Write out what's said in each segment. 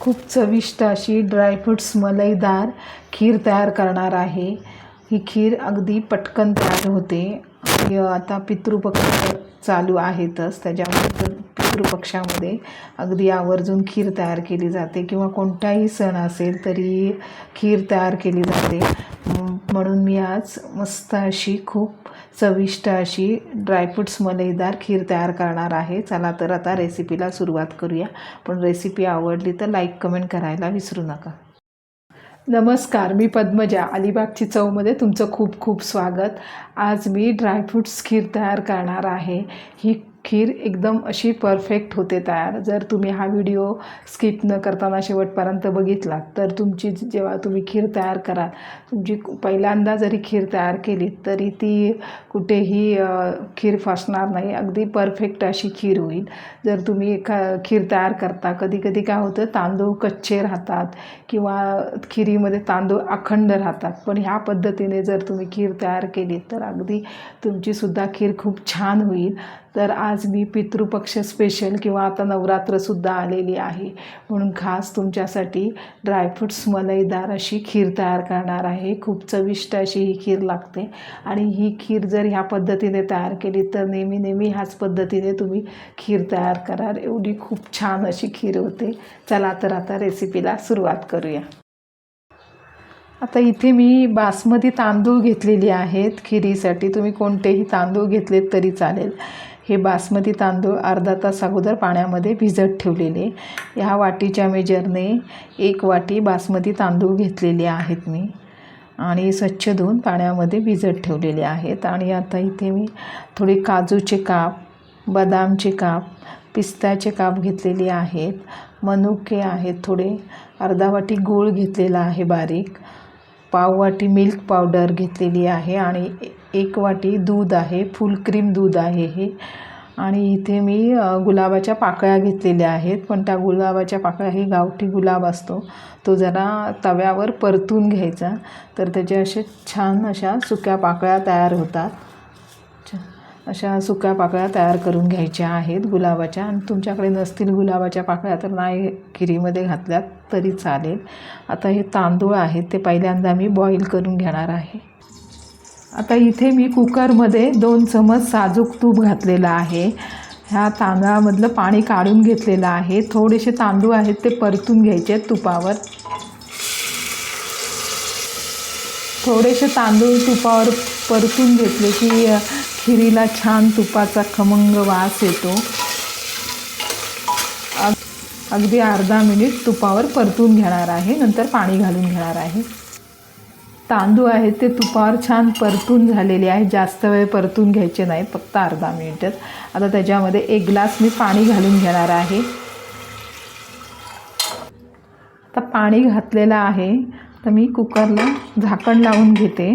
खूप चविष्ट अशी ड्रायफ्रूट्स मलईदार खीर तयार करणार आहे. ही खीर अगदी पटकन तयार होते. आता पितृपक्ष चालू आहेतच. त्याच्यामुळे तर पितृपक्षामध्ये अगदी आवर्जून खीर तयार केली जाते किंवा कोणताही सण असेल तरी खीर तयार केली जाते. म्हणून मी आज मस्त अशी खूप चविष्ट अशी ड्रायफ्रुट्स मलईदार खीर तयार करणार आहे. चला तर आता रेसिपीला सुरुवात करूया. पण रेसिपी आवडली तर लाईक कमेंट करायला विसरू नका. नमस्कार मी पद्मजा. अलिबागची चवमध्ये तुमचं खूप खूप स्वागत. आज मी ड्रायफ्रुट्स खीर तयार करणार आहे. ही खीर एकदम अशी परफेक्ट होते तयार. जर तुम्ही हा व्हिडिओ स्किप न करताना शेवटपर्यंत बघितला तर तुमची जेव्हा तुम्ही खीर तयार कराल तुमची पहिल्यांदा जरी खीर तयार केली तरी ती कुठेही खीर फसणार नाही. अगदी परफेक्ट अशी खीर होईल. जर तुम्ही एका खीर तयार करता कधी कधी काय होतं तांदूळ कच्चे राहतात किंवा खिरीमध्ये तांदूळ अखंड राहतात. पण ह्या पद्धतीने जर तुम्ही खीर तयार केली तर अगदी तुमचीसुद्धा खीर खूप छान होईल. तर आज मी पितृपक्ष स्पेशल किंवा आता नवरात्रसुद्धा आलेली आहे. म्हणून खास तुमच्यासाठी ड्रायफ्रुट्स मलईदार अशी खीर तयार करणार आहे. खूप चविष्ट अशी ही खीर लागते. आणि ही खीर जर ह्या पद्धतीने तयार केली तर नेहमी नेहमी ह्याच पद्धतीने तुम्ही खीर तयार कराल. एवढी खूप छान अशी खीर होते. चला तर आता रेसिपीला सुरुवात करूया. आता इथे मी बासमती तांदूळ घेतलेली आहेत. खिरीसाठी तुम्ही कोणतेही तांदूळ घेतलेत तरी चालेल. हे बासमती तांदूळ अर्धा तास अगोदर पाण्यामध्ये भिजत ठेवलेले. ह्या वाटीच्या मेजरने एक वाटी बासमती तांदूळ घेतलेले आहेत मी. आणि स्वच्छ धुवून पाण्यामध्ये भिजत ठेवलेले आहेत. आणि आता इथे मी थोडे काजूचे काप बदामचे काप पिस्त्याचे काप घेतलेले आहेत. मनुके आहेत थोडे. अर्धा वाटी गूळ घेतलेला आहे बारीक. पाव वाटी मिल्क पावडर घेतलेली आहे. आणि एक वाटी दूध आहे फुल क्रीम दूध आहे हे. आणि इथे मी गुलाबाच्या पाकळ्या घेतलेल्या आहेत पण त्या गुलाबाच्या पाकळ्या ही गावठी गुलाब असतो. तो जरा तव्यावर परतून घ्यायचा. तर त्याचे असे छान अशा सुक्या पाकळ्या तयार होतात. अशा सुक्या पाकळ्या तयार करून घ्यायच्या आहेत गुलाबाच्या. आणि तुमच्याकडे नसतील गुलाबाच्या पाकळ्या तर नाही खिरीमध्ये घातल्यात तरी चालेल. आता हे तांदूळ आहेत ते पहिल्यांदा मी बॉईल करून घेणार आहे. आता इथे मी कुकरमध्ये दोन चमच साजूक तूप घातलेलं आहे. ह्या तांदळामधलं पाणी काढून घेतलेलं आहे. थोडेसे तांदूळ आहेत ते परतून घ्यायचे आहेत तुपावर. थोडेसे तांदूळ तुपावर परतून घेतले की खिरीला छान तुपाचा खमंग वास येतो. अग- अगदी अर्धा मिनिट तुपावर परतून घेणार आहे. नंतर पाणी घालून घेणार आहे. तांदूळ आहेत ते तुपावर छान परतून झालेले आहे. जास्त वेळ परतून घ्यायचे नाही फक्त अर्धा मिनिटच आता त्याच्यामध्ये एक ग्लास मी पाणी घालून घेणार आहे. आता पाणी घातलेलं आहे. तर मी कुकरला झाकण लावून घेते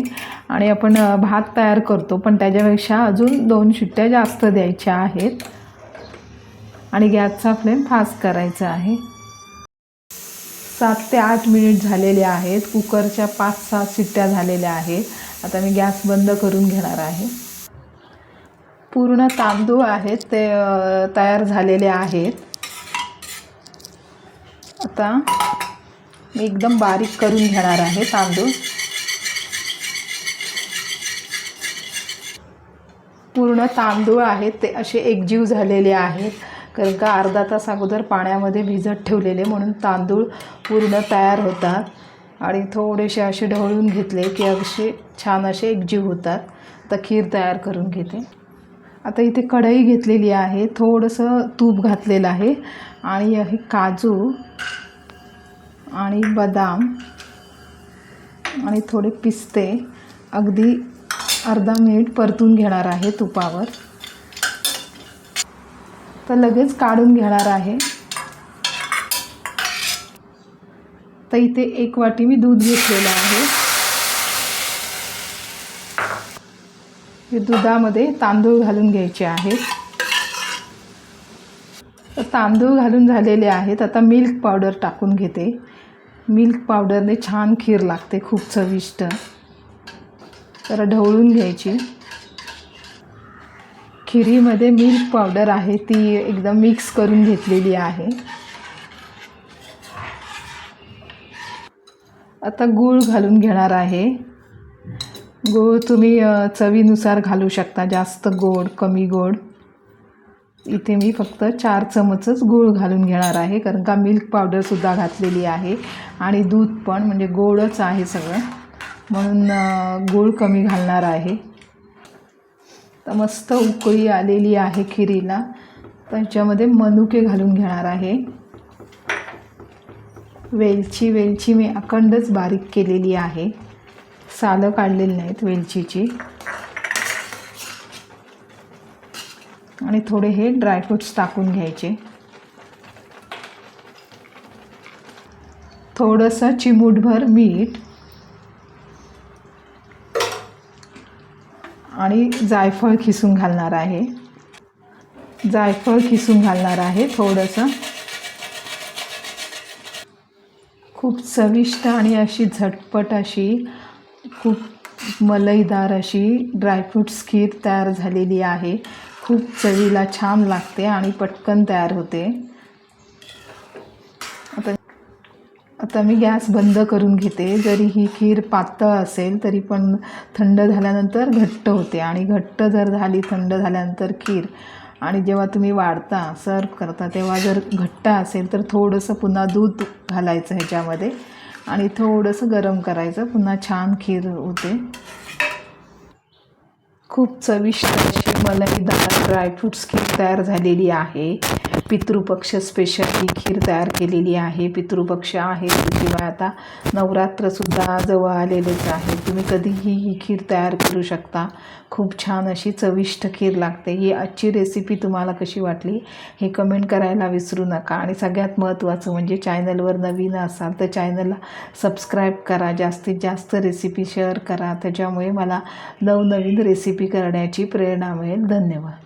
आणि आपण भात तयार करतो. पण त्याच्यापेक्षा अजून दोन शिट्ट्या जास्त द्यायच्या आहेत. आणि गॅसचा फ्लेम फास्ट करायचा आहे. सात ते आठ मिनिट झालेले आहेत. कुकरच्या पाच सहा शिट्ट्या झालेल्या आहेत. आता मी गॅस बंद करून घेणार आहे. पूर्ण तांदूळ आहेत ते तयार झालेले आहेत. आता मी एकदम बारीक करून घेणार आहे तांदूळ. पूर्ण तांदूळ आहेत ते असे एकजीव झालेले आहेत. कारण का अर्धा तास अगोदर पाण्यामध्ये भिजत ठेवलेले म्हणून तांदूळ पूर्ण तयार होतात. आणि थोडेसे असे ढवळून घेतले की असे छान असे एकजीव होतात. तर खीर तयार करून घेते. आता इथे कढई घेतलेली आहे. थोडंसं तूप घातलेलं आहे. आणि हे काजू आणि बदाम आणि थोडे पिस्ते अगदी अर्धा मिनिट परतून घेणार आहे तुपावर. तर लगेच काढून घेणार आहे. तर इथे एक वाटी मी दूध घेतलेलं आहे. दुधामध्ये तांदूळ घालून घ्यायचे आहेत. तर तांदूळ घालून झालेले आहेत. आता मिल्क पावडर टाकून घेते. मिल्क पावडरने छान खीर लागते खूप चविष्ट. तर ढवळून घ्यायची. खिरीमध्ये मिल्क पावडर आहे ती एकदम मिक्स करून घेतलेली आहे. आता गूळ घालून घेणार आहे. गूळ तुम्ही चवीनुसार घालू शकता. जास्त गोड कमी गोड. इथे मी फक्त चार चमचच गूळ घालून घेणार आहे. कारण का मिल्क पावडरसुद्धा घातलेली आहे. आणि दूध पण म्हणजे गोडच आहे सगळं. म्हणून गूळ कमी घालणार आहे. तर मस्त उकळी आलेली आहे खिरीला. त्याच्यामध्ये मनुके घालून घेणार आहे. वेलची वेलची मी अखंडच बारीक केलेली आहे. सालं काढलेली नाहीत वेलचीची. आणि थोडे हे ड्रायफ्रूट्स टाकून घ्यायचे. थोडंसं चिमूटभर मीठ. आणि जायफळ खिसून घालणार आहे. जायफळ खिसून घालणार आहे थोडंसं. खूप चविष्ट आणि अशी झटपट अशी खूप मलईदार अशी ड्रायफ्रूट्स खीर तयार झालेली आहे. खूप चवीला छान लागते आणि पटकन तयार होते. आता आता मी गॅस बंद करून घेते. जरी ही खीर पातळ असेल तरी पण थंड झाल्यानंतर घट्ट होते. आणि घट्ट जर झाली थंड झाल्यानंतर खीर. आणि जेव्हा तुम्ही वाढता सर्व करता तेव्हा जर घट्ट असेल तर थोडंसं पुन्हा दूध घालायचं ह्याच्यामध्ये आणि थोडंसं गरम करायचं. पुन्हा छान खीर होते. खूप चविष्ट अशी मलईदार ड्रायफ्रूट्स खीर तयार झालेली आहे. पितृपक्ष स्पेशल ही खीर तयार केलेली आहे. पितृपक्ष आहे. किंवा आता नवरात्रसुद्धा जवळ आलेलेच आहे. तुम्ही कधीही ही खीर तयार करू शकता. खूप छान अशी चविष्ट खीर लागते. ही आजची रेसिपी तुम्हाला कशी वाटली हे कमेंट करायला विसरू नका. आणि सगळ्यात महत्त्वाचं म्हणजे चॅनलवर नवीन असाल तर चॅनलला सबस्क्राईब करा. जास्तीत जास्त रेसिपी शेअर करा. त्याच्यामुळे मला नवनवीन रेसिपी करण्याची प्रेरणा मिळेल. धन्यवाद.